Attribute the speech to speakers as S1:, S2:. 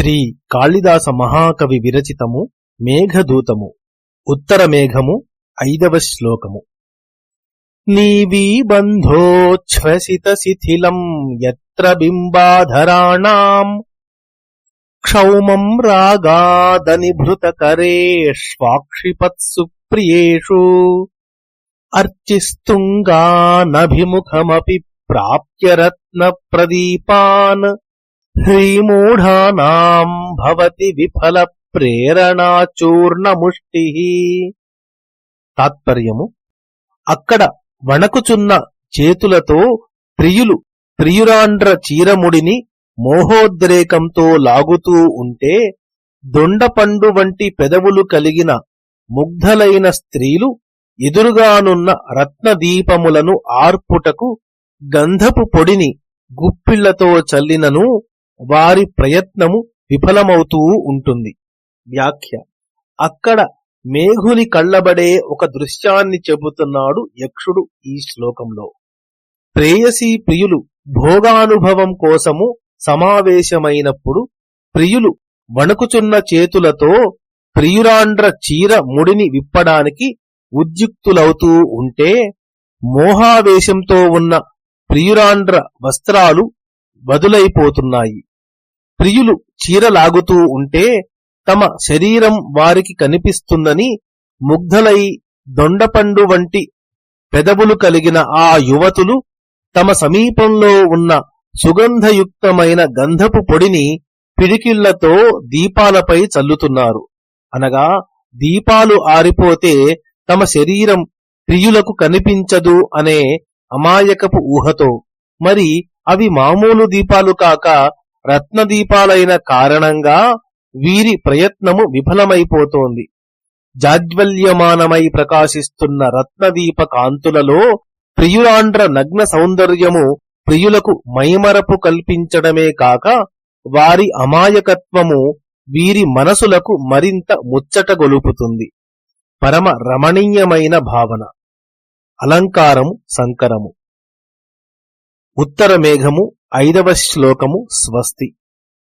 S1: శ్రీ కాళిదాస మహాకవి విరచితము మేఘదూతము ఉత్తర మేఘము ఐదవ శ్లోకము. నీవీ బంధోచ్ఛ్వసిత శిథిలం ఎత్ర బింబాధరాణాం క్షౌమం రాగాదనిభృతకరేష్వాక్షిపత్సు ప్రియేషు అర్చిస్తుంగానభిముఖమపి ప్రాప్య రత్న ప్రదీపాన్ హ్రీమూఢానాం భవతి విఫల ప్రేరణాచూర్ణముష్టి తాత్పర్యము అక్కడ వణకుచున్న చేతులతో ప్రియులు ప్రియురాండ్ర చీరముడిని మోహోద్రేకంతో లాగుతూ ఉంటే దొండపండు వంటి పెదవులు కలిగిన ముగ్ధలైన స్త్రీలు ఎదురుగానున్న రత్నదీపములను ఆర్పుటకు గంధపు పొడిని గుప్పిళ్ళతో చల్లినను వారి ప్రయత్నము విఫలమవుతూ ఉంటుంది. వ్యాఖ్య. అక్కడ మేఘుని కళ్ళబడే ఒక దృశ్యాన్ని చెబుతున్నాడు యక్షుడు ఈ శ్లోకంలో. ప్రేయసీ ప్రియులు భోగానుభవం కోసము సమావేశమైనప్పుడు ప్రియులు వణుకుచున్న చేతులతో ప్రియురాండ్ర చీర ముడిని విప్పడానికి ఉద్యుక్తులవుతూ ఉంటే మోహావేశంతో ఉన్న ప్రియురాండ్ర వస్త్రాలు వదులైపోతున్నాయి ప్రియులు చీరలాగుతూ ఉంటే తమ శరీరం వారికి కనిపిస్తుందని ముగ్ధలై దొండపండు వంటి పెదవులు కలిగిన ఆ యువతులు తమ సమీపంలో ఉన్న సుగంధయుక్తమైన గంధపు పొడిని పిడికిళ్ళతో దీపాలపై చల్లుతున్నారు. అనగా దీపాలు ఆరిపోతే తమ శరీరం ప్రియులకు కనిపించదు అనే అమాయకపు ఊహతో. మరి అవి మామూలు దీపాలు కాక రత్నదీపాలైన కారణంగా వీరి ప్రయత్నము విఫలమైపోతోంది. జాజ్వల్యమానమై ప్రకాశిస్తున్న రత్నదీప కాంతులలో ప్రియురాండ్ర నగ్న సౌందర్యము ప్రియులకు మైమరపు కల్పించడమే కాక వారి అమాయకత్వము వీరి మనసులకు మరింత ముచ్చటగొలుపుతుంది పరమ రమణీయమైన భావన. అలంకారము సంకరము. ఉత్తర మేఘము ఐదవ శ్లోకము స్వస్తి.